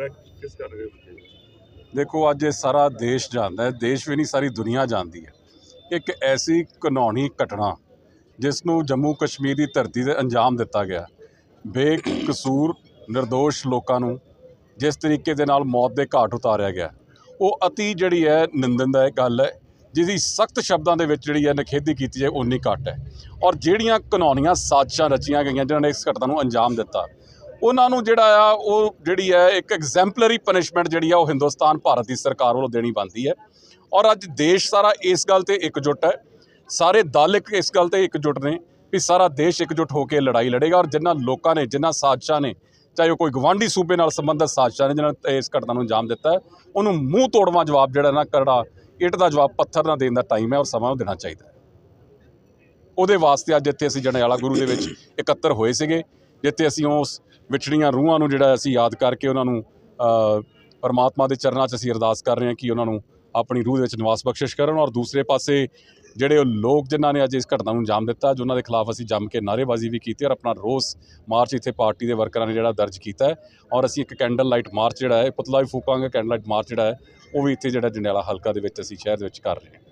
Fire ਹੈ ਕਿਸ ਕਰਕੇ ਦੇਖੋ, ਅੱਜ ਇਹ ਸਾਰਾ ਦੇਸ਼ ਜਾਣਦਾ ਹੈ, ਦੇਸ਼ ਵੀ ਨਹੀਂ, ਸਾਰੀ ਦੁਨੀਆ ਜਾਣਦੀ ਹੈ। ਇੱਕ ਐਸੀ ਘਿਨੌਣੀ ਘਟਨਾ ਜਿਸ ਨੂੰ ਜੰਮੂ ਕਸ਼ਮੀਰ ਦੀ ਧਰਤੀ ਤੇ ਅੰਜਾਮ ਦਿੱਤਾ ਗਿਆ, ਬੇਕਸੂਰ નિર્ਦੋਸ਼ ਲੋਕਾਂ ਨੂੰ ਜਿਸ ਤਰੀਕੇ ਦੇ ਨਾਲ ਮੌਤ ਦੇ ਘਾਟ ਉਤਾਰਿਆ ਗਿਆ। ਉਹ ਅਤੀ ਜਿਹੜੀ ਹੈ ਨਿੰਦਨਦਾਇਕ ਗੱਲ ਹੈ, ਜਿਹਦੀ ਸਖਤ ਸ਼ਬਦਾਂ ਦੇ ਵਿੱਚ ਜਿਹੜੀ ਹੈ ਨਖੇਦੀ ਕੀਤੀ ਜਾਏ ਉਨੀ ਘੱਟ ਹੈ। ਔਰ ਜਿਹੜੀਆਂ ਕਾਨੂੰਨੀਆਂ ਸਾਜ਼ਿਸ਼ਾਂ ਰਚੀਆਂ ਗਈਆਂ, ਜਿਨ੍ਹਾਂ ਨੇ ਇਸ ਘਟਨਾ ਨੂੰ ਅੰਜਾਮ ਦਿੱਤਾ ਉਹਨਾਂ ਨੂੰ ਜਿਹੜਾ ਆ, ਉਹ ਜਿਹੜੀ ਹੈ, ਇੱਕ ਐਗਜ਼ੈਂਪਲਰੀ ਪਨਿਸ਼ਮੈਂਟ ਜਿਹੜੀ ਆ, ਉਹ ਹਿੰਦੁਸਤਾਨ, ਭਾਰਤ ਦੀ ਸਰਕਾਰ ਵੱਲੋਂ ਦੇਣੀ ਬਣਦੀ ਹੈ। ਔਰ ਅੱਜ ਦੇਸ਼ ਸਾਰਾ ਇਸ ਗੱਲ ਤੇ ਇਕਜੁੱਟ ਹੈ। ਸਾਰੇ ਦਲ ਇੱਕ, ਇਸ ਗੱਲ ਤੇ ਇਕਜੁੱਟ ਨੇ ਵੀ ਸਾਰਾ ਦੇਸ਼ ਇਕਜੁੱਟ ਹੋ ਕੇ ਲੜਾਈ ਲੜੇਗਾ ਔਰ ਜਿਨ੍ਹਾਂ ਲੋਕਾਂ ਨੇ ਜਿਨ੍ਹਾਂ ਸਾਜ਼ਿਸ਼ਾਂ ਨੇ, ਚਾਹੇ ਉਹ ਕੋਈ ਗਵਾਂਢੀ ਸੂਬੇ ਨਾਲ ਸੰਬੰਧਿਤ ਸਾਜ਼ਿਸ਼ਾਂ ਨੇ ਜਿਨ੍ਹਾਂ ਇਸ ਘਟਨਾ ਨੂੰ ਅੰਜਾਮ ਦਿੱਤਾ ਹੈ, ਉਹਨੂੰ ਮੂੰਹ ਤੋੜਵਾਂ ਜਵਾਬ ਜਿਹੜਾ ਨਾ ਕਰੜਾ, ਇੱਟ ਦਾ ਜਵਾਬ ਪੱਥਰ ਨਾਲ ਦੇਣ ਦਾ ਟਾਈਮ ਹੈ ਔਰ ਸਮਾਂ ਉਹ ਦੇਣਾ ਚਾਹੀਦਾ ਹੈ। ਉਹਦੇ ਵਾਸਤੇ ਅੱਜ ਇੱਥੇ ਅਸੀਂ ਜੰਡਿਆਲਾ ਗੁਰੂ ਦੇ ਵਿੱਚ ਇਕੱਤਰ ਹੋਏ ਸੀਗੇ, ਜਿੱਥੇ ਅਸੀਂ ਉਸ ਵਿਛੜੀਆਂ ਰੂਹਾਂ ਨੂੰ ਜਿਹੜਾ ਅਸੀਂ ਯਾਦ ਕਰਕੇ ਉਹਨਾਂ ਨੂੰ ਪਰਮਾਤਮਾ ਦੇ ਚਰਨਾਂ 'ਚ ਅਸੀਂ ਅਰਦਾਸ ਕਰ ਰਹੇ ਹਾਂ ਕਿ ਉਹਨਾਂ ਨੂੰ ਆਪਣੀ ਰੂਹ ਦੇ ਵਿੱਚ ਨਿਵਾਸ ਬਖਸ਼ਿਸ਼ ਕਰਨ ਔਰ ਦੂਸਰੇ ਪਾਸੇ ਜਿਹੜੇ ਉਹ ਲੋਕ ਜਿਨ੍ਹਾਂ ਨੇ ਅੱਜ ਇਸ ਘਟਨਾ ਨੂੰ ਅੰਜਾਮ ਦਿੱਤਾ ਜੋ ਉਹਨਾਂ ਦੇ ਖਿਲਾਫ ਅਸੀਂ ਜੰਮ ਕੇ ਨਾਅਰੇਬਾਜ਼ੀ ਵੀ ਕੀਤੀ ਔਰ ਆਪਣਾ ਰੋਸ ਮਾਰਚ ਇੱਥੇ ਪਾਰਟੀ ਦੇ ਵਰਕਰਾਂ ਨੇ ਜਿਹੜਾ ਦਰਜ ਕੀਤਾ ਹੈ ਔਰ ਅਸੀਂ ਇੱਕ ਕੈਂਡਲ ਲਾਈਟ ਮਾਰਚ ਜਿਹੜਾ ਹੈ, ਪੁਤਲਾ ਵੀ ਫੂਕਾਂਗੇ, ਕੈਂਡਲ ਲਾਈਟ ਮਾਰਚ ਜਿਹੜਾ ਹੈ, ਉਹ ਵੀ ਇੱਥੇ ਜਿਹੜਾ ਜੰਡਿਆਲਾ ਹਲਕਾ ਦੇ ਵਿੱਚ ਅਸੀਂ ਸ਼ਹਿਰ ਦੇ ਵਿੱਚ ਕਰ ਰਹੇ ਹਾਂ।